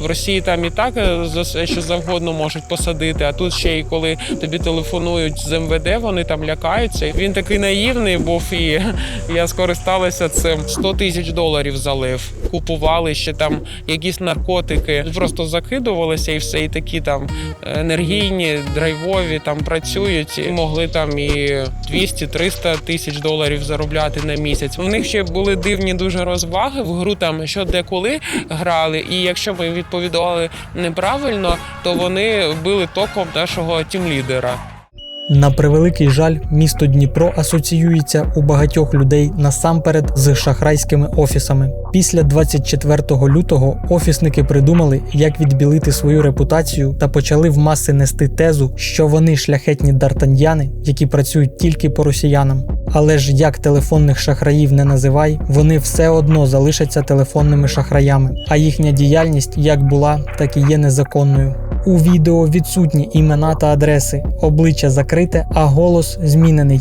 В Росії там і так е, за все, що завгодно можуть посадити. А тут ще й коли тобі телефонують з МВД, вони там лякаються. Він такий наївний був, і я скористалася цим. 100 тисяч доларів залив. Купували ще там якісь наркотики, просто закидувалися і все. І такі там енергійні, драйвові там працюють. І могли там і 200-300 тисяч доларів заробляти на місяць. У них ще були дивні дуже розваги в гру, там що де коли грали. І якщо ми відповідали неправильно, то вони били током нашого тімлідера. На превеликий жаль, місто Дніпро асоціюється у багатьох людей насамперед з шахрайськими офісами. Після 24 лютого офісники придумали, як відбілити свою репутацію та почали в маси нести тезу, що вони шляхетні дартаньяни, які працюють тільки по росіянам. Але ж як телефонних шахраїв не називай, вони все одно залишаться телефонними шахраями, а їхня діяльність як була, так і є незаконною. У відео відсутні імена та адреси, обличчя закрите, а голос змінений.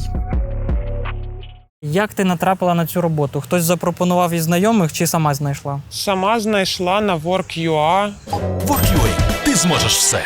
Як ти натрапила на цю роботу? Хтось запропонував із знайомих чи сама знайшла? Сама знайшла на Work.ua. WorkUA. Ти зможеш все.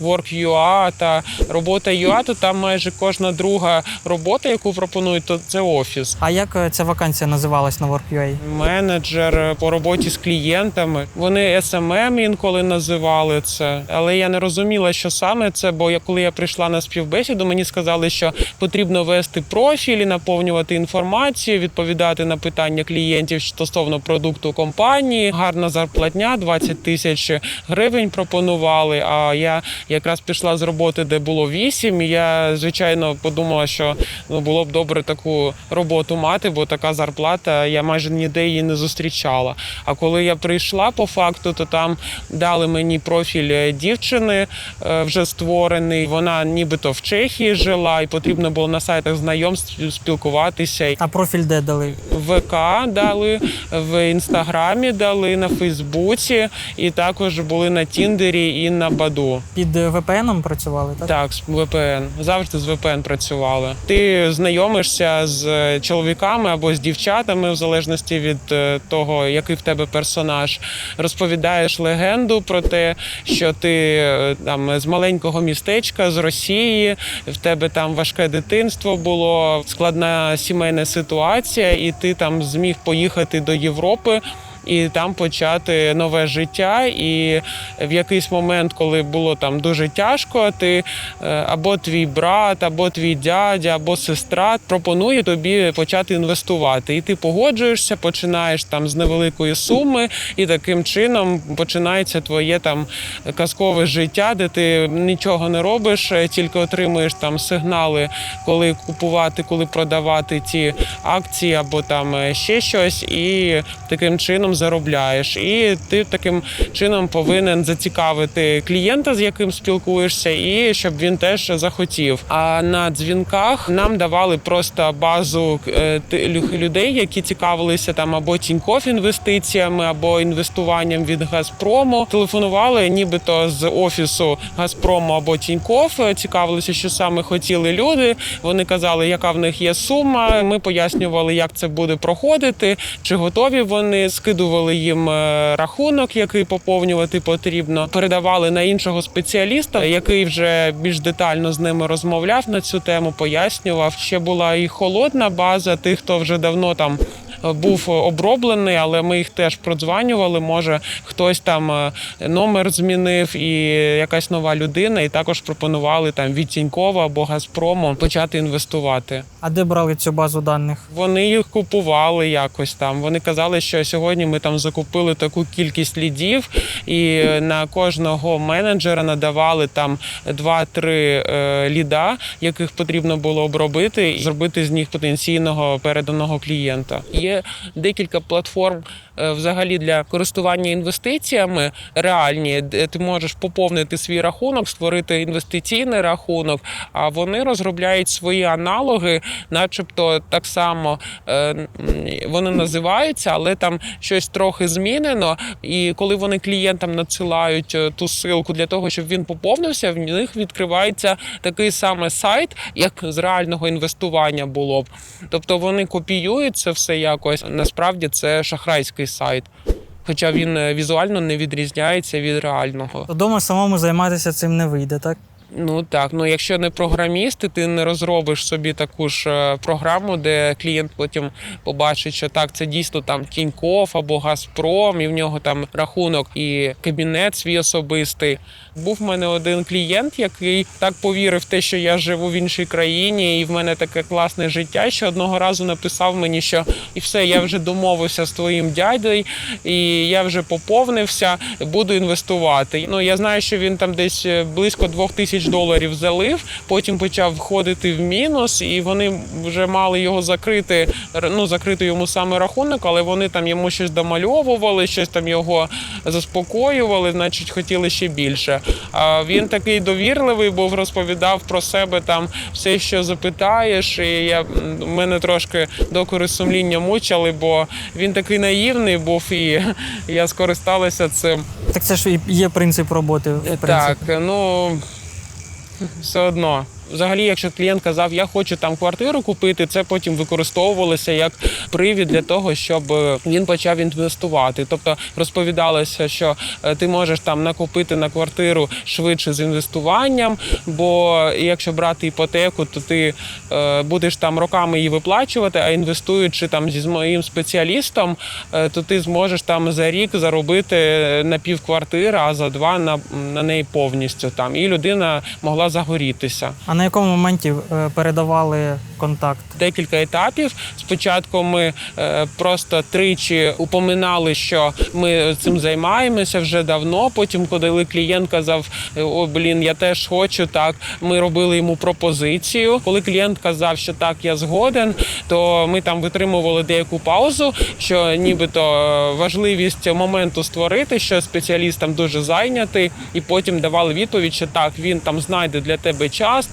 Work.ua та робота UA, то там майже кожна друга робота, яку пропонують, то це офіс. А як е, ця вакансія називалась на Work.ua? Менеджер по роботі з клієнтами. Вони SMM інколи називали це, але я не розуміла, що саме це. Бо я коли я прийшла на співбесіду, мені сказали, що потрібно вести профілі, наповнювати інформацію, відповідати на питання клієнтів стосовно продукту компанії. Гарна зарплатня, 20 тисяч гривень пропонували. А я якраз пішла з роботи, де було 8, І я звичайно подумала, що ну було б добре таку роботу мати, бо така зарплата я майже ніде її не зустрічала. А коли я прийшла по факту, то там дали мені профіль е, дівчини е, вже створений. Вона нібито в Чехії жила, і потрібно було на сайтах знайомств спілкуватися. А профіль де дали? ВК дали, в інстаграмі дали, на Фейсбуці, і також були на Тіндері і на Баду. Під VPN працювали, так? Так, з VPN. Завжди з VPN працювали. Ти знайомишся з чоловіками або з дівчатами, в залежності від е, того, який в тебе персонаж. Розповідаєш легенду про те, що ти е, там з маленького містечка з Росії, в тебе там важке дитинство було, складна сімейна ситуація, і ти там зміг поїхати до Європи і там почати нове життя. І в якийсь момент, коли було там дуже тяжко, ти е, або твій брат, або твій дядя, або сестра пропонує тобі почати інвестувати. І ти погоджуєшся, починаєш там з невеликої суми, і таким чином починається твоє там казкове життя, де ти нічого не робиш, е, тільки отримуєш там сигнали, коли купувати, коли продавати ті акції або там е, ще щось, і таким чином заробляєш. І ти таким чином повинен зацікавити клієнта, з яким спілкуєшся, і щоб він теж захотів. А на дзвінках нам давали просто базу е, людей, які цікавилися там або Тінькофф інвестиціями, або інвестуванням від Газпрому. Телефонували, нібито з офісу Газпрому або Тінькофф, е, цікавилися, що саме хотіли люди. Вони казали, яка в них є сума. Ми пояснювали, як це буде проходити, чи готові вони. Скидували їм е, рахунок, який поповнювати потрібно. Передавали на іншого спеціаліста, який вже більш детально з ними розмовляв на цю тему, пояснював. Ще була і холодна база тих, хто вже давно там. е, Був оброблений, але ми їх теж продзванювали. Може, хтось там е, номер змінив і якась нова людина, і також пропонували там від Тінькова або Газпрому почати інвестувати. А де брали цю базу даних? Вони їх купували якось там. Вони казали, що сьогодні ми там закупили таку кількість лідів, і на кожного менеджера надавали там 2-3 е, ліда, яких потрібно було обробити, і зробити з них потенційного переданого клієнта. Є декілька платформ е, взагалі для користування інвестиціями реальні, де ти можеш поповнити свій рахунок, створити інвестиційний рахунок. А вони розробляють свої аналоги, начебто так само е, вони називаються, але там щось трохи змінено. І коли вони клієнтам надсилають е, ту ссылку для того, щоб він поповнився, в них відкривається такий самий сайт, як з реального інвестування було б. Тобто вони копіюють це все якось. Насправді це шахрайський сайт. хоча він е, візуально не відрізняється від реального. Вдома самому займатися цим не вийде, так? Ну так, ну якщо не програміст, ти не розробиш собі таку ж е, програму, де клієнт потім побачить, що так, це дійсно там Тінькофф або Газпром, і в нього там рахунок і кабінет свій особистий. Був в мене один клієнт, який так повірив те, що я живу в іншій країні, і в мене таке класне життя, що одного разу написав мені, що і все, я вже домовився з твоїм дядею, і я вже поповнився, буду інвестувати. Ну я знаю, що він там десь е, близько двох тисяч доларів залив. Потім почав входити в мінус, і вони вже мали його закрити. Ну закрити йому саме рахунок, але вони там йому щось домальовували, щось там його заспокоювали, значить, хотіли ще більше. А він такий довірливий був, розповідав про себе там все, що запитаєш. І я мене трошки докори сумління мучили, бо він такий наївний був, і я скористалася цим. Так це ж є принцип роботи. В принципі. Так, ну все одно. Взагалі, якщо клієнт казав, я хочу там квартиру купити, це потім використовувалося як привід для того, щоб е, він почав інвестувати. Тобто розповідалося, що е, ти можеш там накопити на квартиру швидше з інвестуванням, бо якщо брати іпотеку, то ти е, будеш там роками її виплачувати, а інвестуючи там зі моїм спеціалістом, то ти зможеш там за рік заробити на пів квартири, а за два на, на неї повністю там. І людина могла загорітися. На якому моменті е, передавали контакт? Декілька етапів. Спочатку ми е, просто тричі упоминали, що ми цим займаємося вже давно. Потім, коли клієнт казав, о, блін, я теж хочу так. Ми робили йому пропозицію. Коли клієнт казав, що так, я згоден, то ми там витримували деяку паузу, що нібито е, важливість моменту створити, що спеціаліст там дуже зайнятий, і потім давали відповідь, що так, він там знайде для тебе час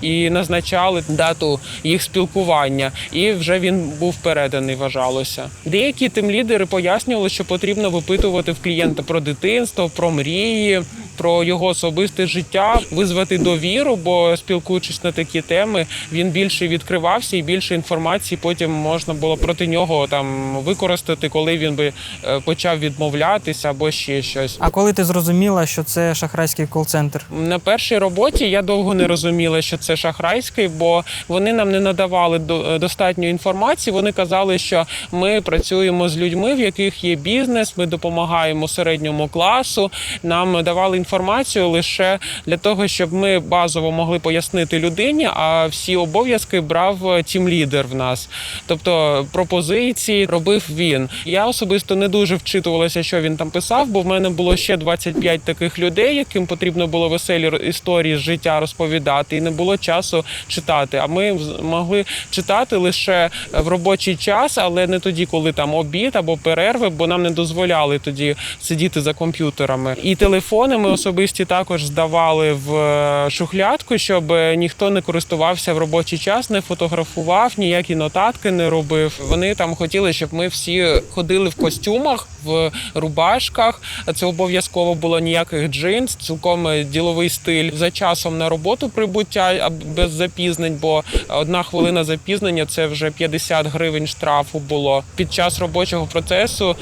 і назначали дату їх спілкування. І вже він був переданий, вважалося. Деякі тим лідери пояснювали, що потрібно випитувати в клієнта про дитинство, про мрії. Про його особисте життя визвати довіру, бо спілкуючись на такі теми, він більше відкривався і більше інформації потім можна було проти нього там використати, коли він би е, почав відмовлятися або ще щось. А коли ти зрозуміла, що це шахрайський кол-центр? На першій роботі я довго не розуміла, що це шахрайський, бо вони нам не надавали до- достатньо інформації. Вони казали, що ми працюємо з людьми, в яких є бізнес, ми допомагаємо середньому класу. Нам давали інформацію лише для того, щоб ми базово могли пояснити людині, а всі обов'язки брав тім лідер в нас. Тобто пропозиції робив він. Я особисто не дуже вчитувалася, що він там писав, бо в мене було ще 25 таких людей, яким потрібно було веселі історії з життя розповідати, і не було часу читати. А ми могли читати лише в робочий час, але не тоді, коли там обід або перерви, бо нам не дозволяли тоді сидіти за комп'ютерами. І телефони ми особисті також здавали в е, шухлядку, щоб е, ніхто не користувався в робочий час, не фотографував, ніякі нотатки не робив. Вони там хотіли, щоб ми всі ходили в костюмах, в рубашках. Це обов'язково було ніяких джинс, цілком е, діловий стиль. За часом на роботу прибуття без запізнень, бо одна хвилина запізнення це вже 50 гривень штрафу було. Під час робочого процесу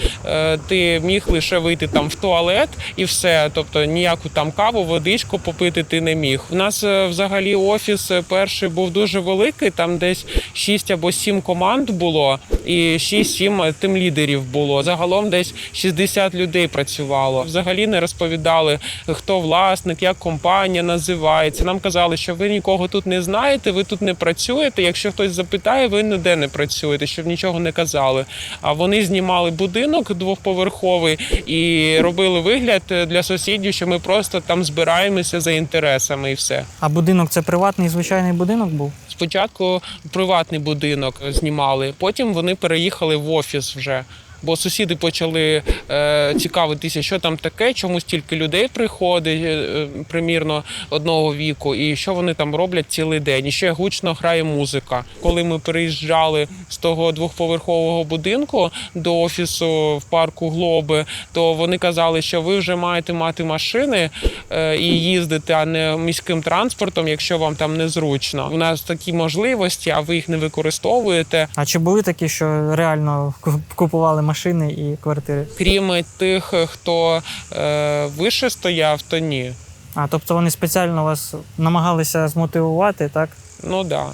ти міг лише вийти там в туалет і все. Тобто ніяку там каву, водичку попити ти не міг. У нас е, взагалі офіс е, перший був дуже великий, там десь 6 або 7 команд було, і 6-7 тим лідерів було. Загалом десь 60 людей працювало. Взагалі не розповідали, хто власник, як компанія називається. Нам казали, що ви нікого тут не знаєте, ви тут не працюєте. Якщо хтось запитає, ви ніде не працюєте, щоб нічого не казали. А вони знімали будинок двохповерховий і робили вигляд для сусідів, що ми просто там збираємося за інтересами і все. А будинок це приватний звичайний будинок був? Спочатку приватний будинок знімали, потім вони переїхали в офіс вже. Бо сусіди почали е, цікавитися, що там таке, чому стільки людей приходить, е, примірно одного віку, і що вони там роблять цілий день. І ще гучно грає музика. Коли ми переїжджали з того двохповерхового будинку до офісу в парку Глоби, то вони казали, що ви вже маєте мати машини е, і їздити, а не міським транспортом, якщо вам там незручно. У нас такі можливості, а ви їх не використовуєте. А чи були такі, що реально ку- купували машини і квартири. Крім тих, хто е, вище стояв, то ні. А тобто вони спеціально вас намагалися змотивувати, так? Ну да,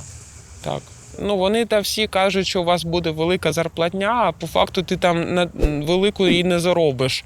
так. Ну вони та всі кажуть, що у вас буде велика зарплатня, а по факту ти там на велику і не заробиш.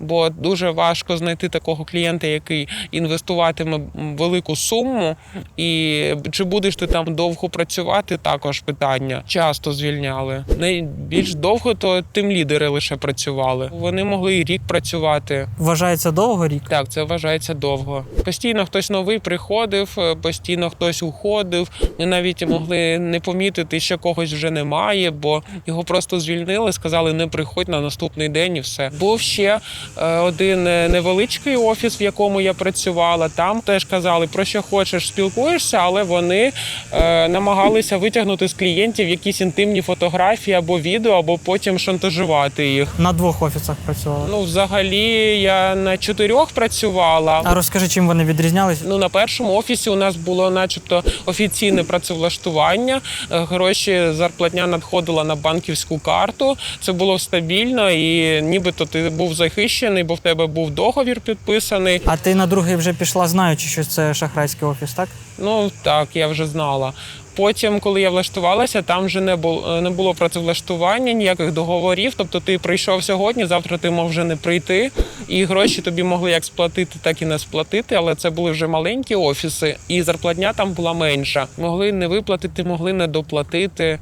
Бо дуже важко знайти такого клієнта, який інвестуватиме велику суму, і чи будеш ти там довго працювати, також питання. Часто звільняли. Найбільш довго то тим лідери лише працювали. Вони могли і рік працювати. Вважається довго рік. Так, це вважається довго. Постійно хтось новий приходив, е, постійно хтось уходив. Ми навіть могли не помітити, що когось вже немає, бо його просто звільнили, сказали, не приходь на наступний день і все. Був ще один е, невеличкий офіс, в якому я працювала. Там теж казали, про що хочеш, спілкуєшся, але вони е, намагалися витягнути з клієнтів якісь інтимні фотографії або відео, або потім шантажувати їх. На двох офісах працювали. Ну, взагалі, я на чотирьох працювала. А розкажи, чим вони відрізнялись? Ну, на першому офісі у нас було, начебто, офіційне працевлаштування. Е, Гроші зарплатня надходила на банківську карту. Це було стабільно, і нібито ти був захищений, бо в тебе був договір підписаний. А ти на другий вже пішла, знаючи, що це шахрайський офіс, так? Ну так, я вже знала. Потім, коли я влаштувалася, там вже не було не було працевлаштування, ніяких договорів. Тобто ти прийшов сьогодні, завтра ти мог вже не прийти, і гроші тобі могли як сплатити, так і не сплатити. Але це були вже маленькі офіси, і зарплатня там була менша. Могли не виплатити, могли не доплатити.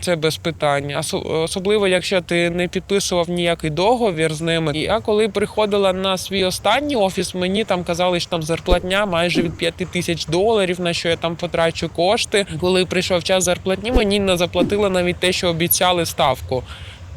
Це без питань. Осо- Особливо, якщо ти не підписував ніякий договір з ними. І Я коли приходила на свій останній офіс, мені там казали, що там зарплатня майже від 5 тисяч доларів, на що я там потрачу кошти. Коли прийшов час зарплатні, мені не заплатили навіть те, що обіцяли ставку.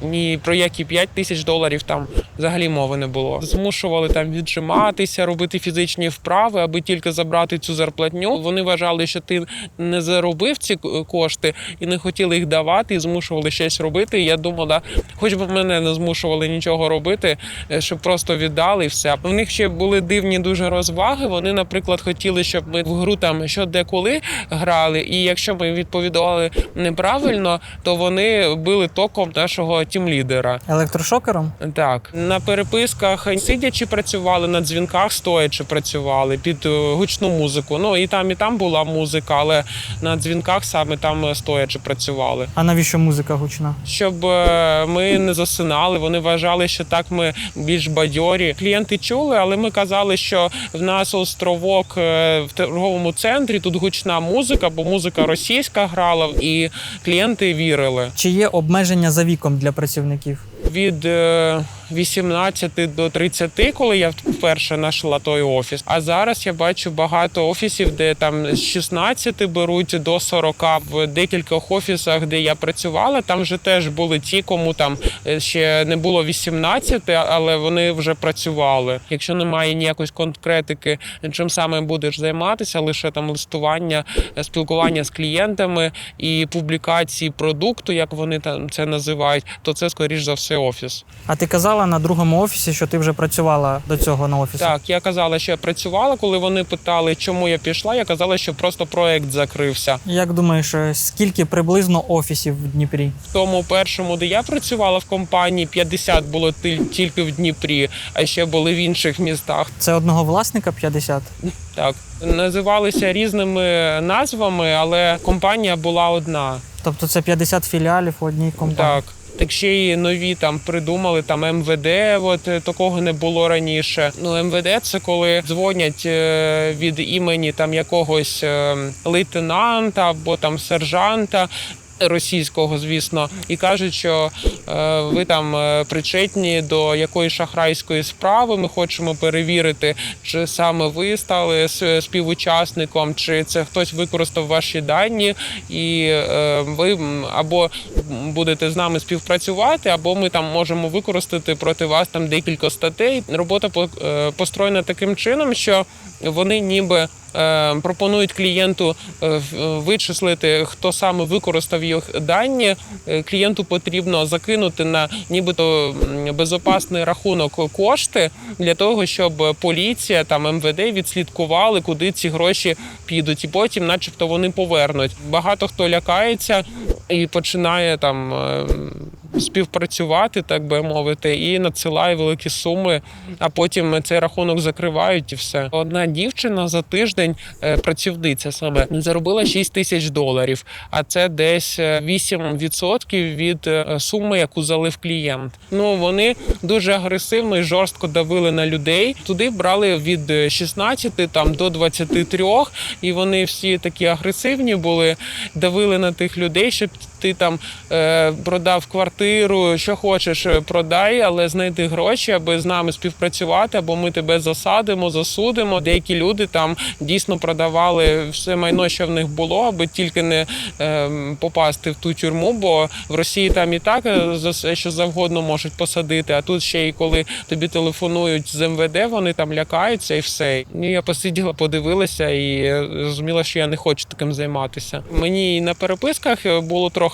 Ні про які 5 тисяч доларів там взагалі мови не було. Змушували там віджиматися, робити фізичні вправи, аби тільки забрати цю зарплатню. Вони вважали, що ти не заробив ці кошти і не хотіли їх давати, і змушували щось робити. Я думала, хоч би мене не змушували нічого робити, е, щоб просто віддали все. У них ще були дивні дуже розваги. Вони, наприклад, хотіли, щоб ми в гру там що де коли грали. І якщо ми відповідали неправильно, то вони били током нашого тімлідера. Електрошокером? Так, на переписках сидячи працювали, на дзвінках стоячи працювали під е, гучну музику. Ну і там, і там була музика, але на дзвінках саме там е, стоячи працювали. А навіщо музика гучна? Щоб е, ми не засинали. Вони вважали, що так ми більш бадьорі. Клієнти чули, але ми казали, що в нас островок в торговому центрі. Тут гучна музика, бо музика російська грала, і клієнти вірили. Чи є обмеження за віком для працівників? Від е, 18 до 30, коли я вперше знайшла той офіс. А зараз я бачу багато офісів, де там з 16 беруть до 40. В декількох офісах, де я працювала, там вже теж були ті, кому там е, ще не було 18, але вони вже працювали. Якщо немає ніякої конкретики, чим саме будеш займатися, лише там листування, е, спілкування з клієнтами і публікації продукту, як вони там це називають, то це скоріш за все офіс. А ти казала на другому офісі, що ти вже працювала до цього на офісі? Так, я казала, що я працювала. Коли вони питали, чому я пішла, я казала, що просто проект закрився. Як думаєш, е, скільки приблизно офісів в Дніпрі? В тому першому, де я працювала в компанії, 50 було тільки в Дніпрі, а ще були в інших містах. Це одного власника 50? Так називалися різними назвами, але компанія була одна. Тобто це 50 філіалів у одній компанії? Так. Так ще й нові там придумали там МВД, от е, такого не було раніше. Ну МВД це коли дзвонять е, від імені там якогось е, лейтенанта або там сержанта. Російського, звісно, і кажуть, що е, ви там е, причетні до якоїсь шахрайської справи. Ми хочемо перевірити, чи саме ви стали співучасником, чи це хтось використав ваші дані, і е, ви або будете з нами співпрацювати, або ми там можемо використати проти вас там декілька статей. Робота построєна таким чином, що вони ніби. Е, Пропонують клієнту е, е, вичислити, хто саме використав їх дані. Клієнту потрібно закинути на нібито безопасний рахунок кошти для того, щоб поліція там МВД відслідкували, куди ці гроші підуть, і потім, начебто, вони повернуть. Багато хто лякається і починає там. Е, співпрацювати, так би мовити, і надсилає великі суми, а потім цей рахунок закривають і все. Одна дівчина за тиждень, е, працівниця саме, заробила 6 тисяч доларів, а це десь е, 8% від е, суми, яку залив клієнт. Ну вони дуже агресивно і жорстко давили на людей. Туди брали від е, 16 там до 23, і вони всі такі агресивні були, давили на тих людей, щоб ти там е, продав квартиру, що хочеш, е, продай, але знайди гроші, аби з нами співпрацювати, або ми тебе засадимо, засудимо. Деякі люди там дійсно продавали все майно, що в них було, аби тільки не е, попасти в ту тюрму, бо в Росії там і так е, за все, що завгодно можуть посадити. А тут ще й коли тобі телефонують з МВД, вони там лякаються і все. І я посиділа, подивилася і е, зрозуміла, що я не хочу таким займатися. Мені на переписках було трохи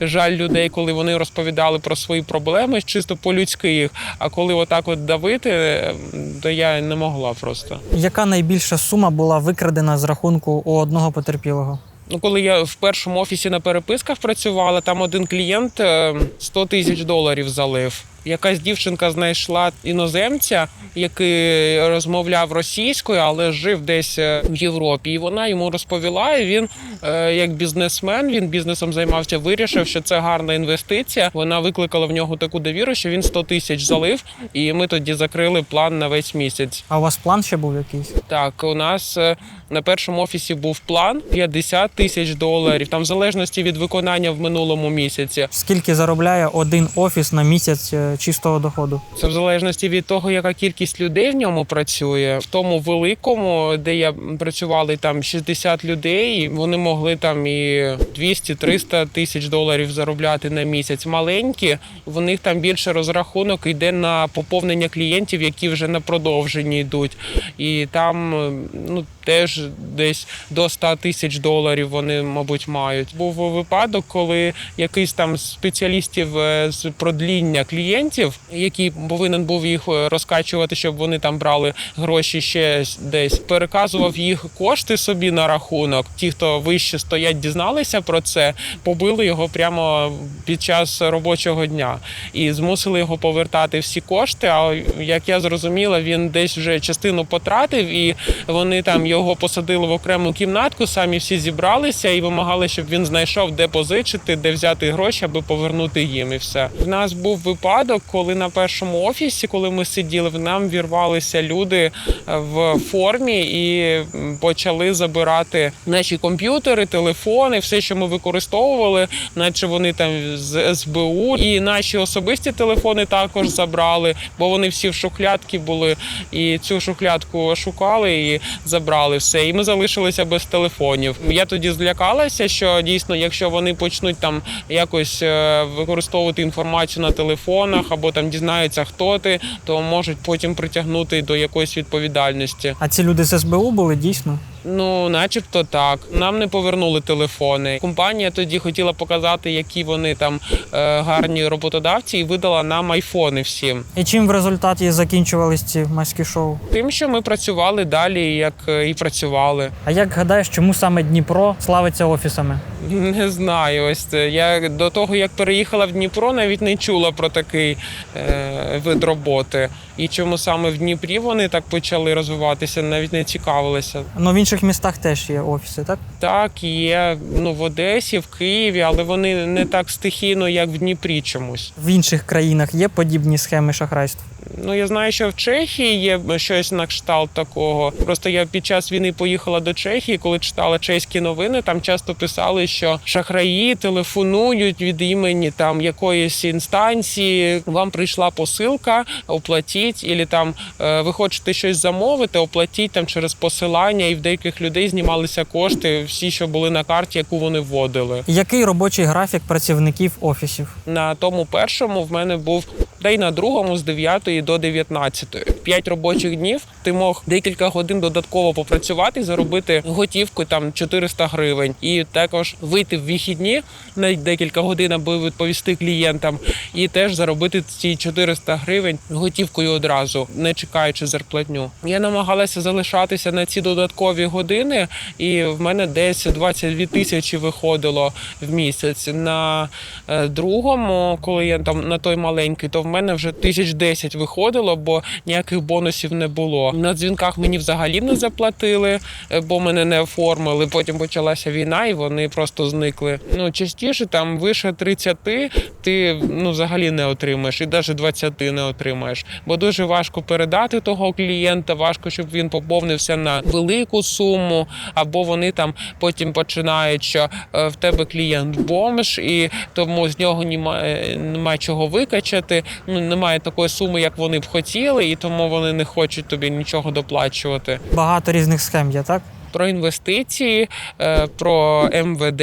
жаль людей, коли вони розповідали про свої проблеми, чисто по-людськи їх. А коли отак от давити, е, то я не могла просто. Яка найбільша сума була викрадена з рахунку у одного потерпілого? Ну, коли я в першому офісі на переписках працювала, там один клієнт е, 100 тисяч доларів залив. Якась дівчинка знайшла іноземця, який розмовляв російською, але жив десь е, в Європі. І вона йому розповіла. І він, е, як бізнесмен, він бізнесом займався, вирішив, що це гарна інвестиція. Вона викликала в нього таку довіру, що він 100 тисяч залив, і ми тоді закрили план на весь місяць. А у вас план ще був якийсь? Так, у нас е, на першому офісі був план 50 тисяч доларів, там в залежності від виконання в минулому місяці. Скільки заробляє один офіс на місяць чистого доходу? Це в залежності від того, яка кількість людей в ньому працює. В тому великому, де я працювали там 60 людей, вони могли там і 200-300 тисяч доларів заробляти на місяць. Маленькі, в них там більше розрахунок йде на поповнення клієнтів, які вже на продовженні йдуть. І там ну теж десь до 100 тисяч доларів вони, мабуть, мають. Був випадок, коли якийсь там спеціалістів е, з продління клієнтів, який повинен був їх е, розкачувати, щоб вони там брали гроші ще десь, переказував їх кошти собі на рахунок. Ті, хто вище стоять, дізналися про це, побили його прямо під час робочого дня і змусили його повертати всі кошти. А як я зрозуміла, він десь вже частину потратив, і вони там його посадили в окрему кімнатку. Самі всі зібралися і вимагали, щоб він знайшов, де позичити, де взяти гроші, аби повернути їм. І все в нас був випадок, коли на першому офісі, коли ми сиділи, в нам вірвалися люди е, в формі і почали забирати наші комп'ютери, телефони, все, що ми використовували, наче вони там з СБУ, і наші особисті телефони також забрали, бо вони всі в шухлядки були. І цю шухлядку шукали і забрали все. І ми залишилися без телефонів. Я тоді злякалася, що дійсно, якщо вони почнуть там якось е, використовувати інформацію на телефонах або там дізнаються, хто ти, то можуть потім притягнути до якоїсь відповідальності. А ці люди з СБУ були дійсно? Ну, начебто так. Нам не повернули телефони. Компанія тоді хотіла показати, які вони там е, гарні роботодавці, і видала нам айфони всім. І чим в результаті закінчувались ці маські шоу? Тим, що ми працювали далі, як е, і працювали. А як гадаєш, чому саме Дніпро славиться офісами? Не знаю. Ось я до того, як переїхала в Дніпро, навіть не чула про такий е, вид роботи. І чому саме в Дніпрі вони так почали розвиватися, навіть не цікавилася. Ну в інших містах теж є офіси, так? Так, є ну, в Одесі, в Києві, але вони не так стихійно, як в Дніпрі чомусь. В інших країнах є подібні схеми шахрайств. Ну я знаю, що в Чехії є щось на кшталт такого. Просто я під час війни поїхала до Чехії, коли читала чеські новини. Там часто писали, що шахраї телефонують від імені там якоїсь інстанції. Вам прийшла посилка, оплатіть, і там е, ви хочете щось замовити, оплатіть там через посилання. І в деяких людей знімалися кошти, всі, що були на карті, яку вони вводили. Який робочий графік працівників офісів? На тому першому в мене був Та й на другому з 9 до 19. П'ять робочих днів ти мог декілька годин додатково попрацювати, заробити готівку там 400 гривень, і також вийти в вихідні на декілька годин, аби відповісти клієнтам, і теж заробити ці 400 гривень готівкою одразу, не чекаючи зарплатню. Я намагалася залишатися на ці додаткові години, і в мене десь 22 тисячі виходило в місяць. На е, другому, коли я там на той маленький, то в мене вже тисяч десять виходило, бо ніяких бонусів не було. На дзвінках мені взагалі не заплатили, е, бо мене не оформили. Потім почалася війна, і вони просто зникли. Ну частіше там вище 30 ти ну взагалі не отримаєш, і навіть 20 не отримаєш. Бо дуже важко передати того клієнта, важко, щоб він поповнився на велику суму, або вони там потім починають, що е, в тебе клієнт бомж, і тому з нього немає, немає чого викачати. Ну немає такої суми, як вони б хотіли, і тому вони не хочуть тобі нічого доплачувати. Багато різних схем є, так? Про інвестиції, е, про МВД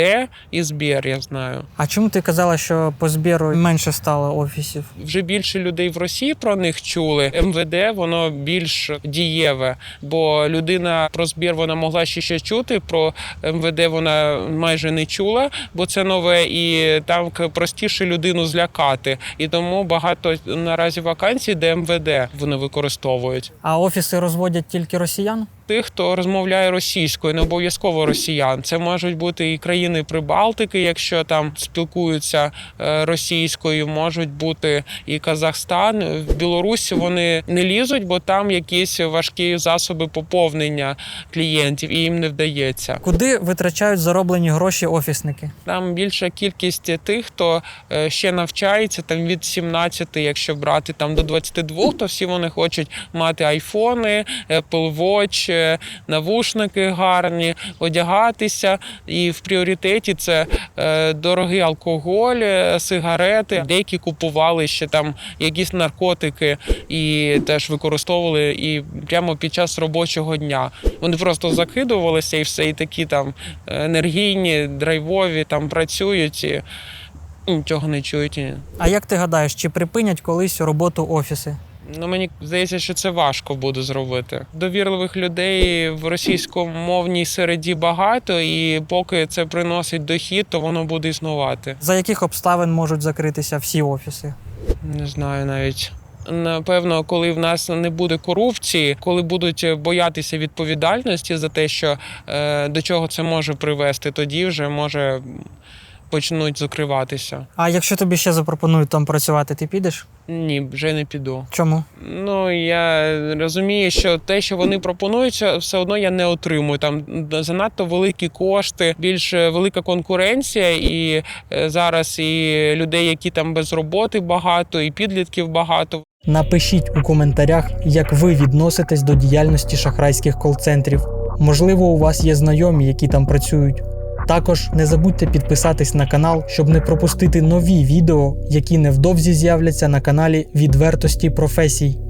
і збір, я знаю. А чому ти казала, що по збіру менше стало офісів? вже більше людей в Росії про них чули. МВД воно більш дієве, бо людина про збір вона могла ще щось чути. Про МВД вона майже не чула, бо це нове, і там простіше людину злякати. І тому багато наразі вакансій, де МВД вони використовують. А офіси розводять тільки росіян? Тих, хто розмовляє російською, не обов'язково росіян. Це можуть бути і країни Прибалтики, якщо там спілкуються е, російською, можуть бути і Казахстан. В Білорусі вони не лізуть, бо там якісь важкі засоби поповнення клієнтів, і їм не вдається. Куди витрачають зароблені гроші офісники? Там більша кількість тих, хто е, ще навчається, там від 17, якщо брати там до 22, то всі вони хочуть мати айфони, Apple Watch, навушники гарні, одягатися. І в пріоритеті це е, дорогий алкоголь, е, сигарети. Деякі купували ще там якісь наркотики і теж використовували і прямо під час робочого дня. Вони просто закидувалися і все, і такі там енергійні, драйвові там працюють і нічого не чують. А як ти гадаєш, чи припинять колись роботу офіси? Ну мені здається, що це важко буде зробити. Довірливих людей в російськомовній середі багато, і поки це приносить дохід, то воно буде існувати. За яких обставин можуть закритися всі офіси? Не знаю навіть. Напевно, коли в нас не буде корупції, коли будуть боятися відповідальності за те, що е, до чого це може привести, тоді вже може почнуть закриватися. А якщо тобі ще запропонують там працювати, ти підеш? Ні, вже не піду. Чому? Ну я розумію, що те, що вони пропонують, все одно я не отримую. Там занадто великі кошти, більш велика конкуренція, і е, зараз і людей, які там без роботи багато, і підлітків багато. Напишіть у коментарях, як ви відноситесь до діяльності шахрайських кол-центрів. Можливо, у вас є знайомі, які там працюють. Також не забудьте підписатись на канал, щоб не пропустити нові відео, які невдовзі з'являться на каналі Відвертості професій.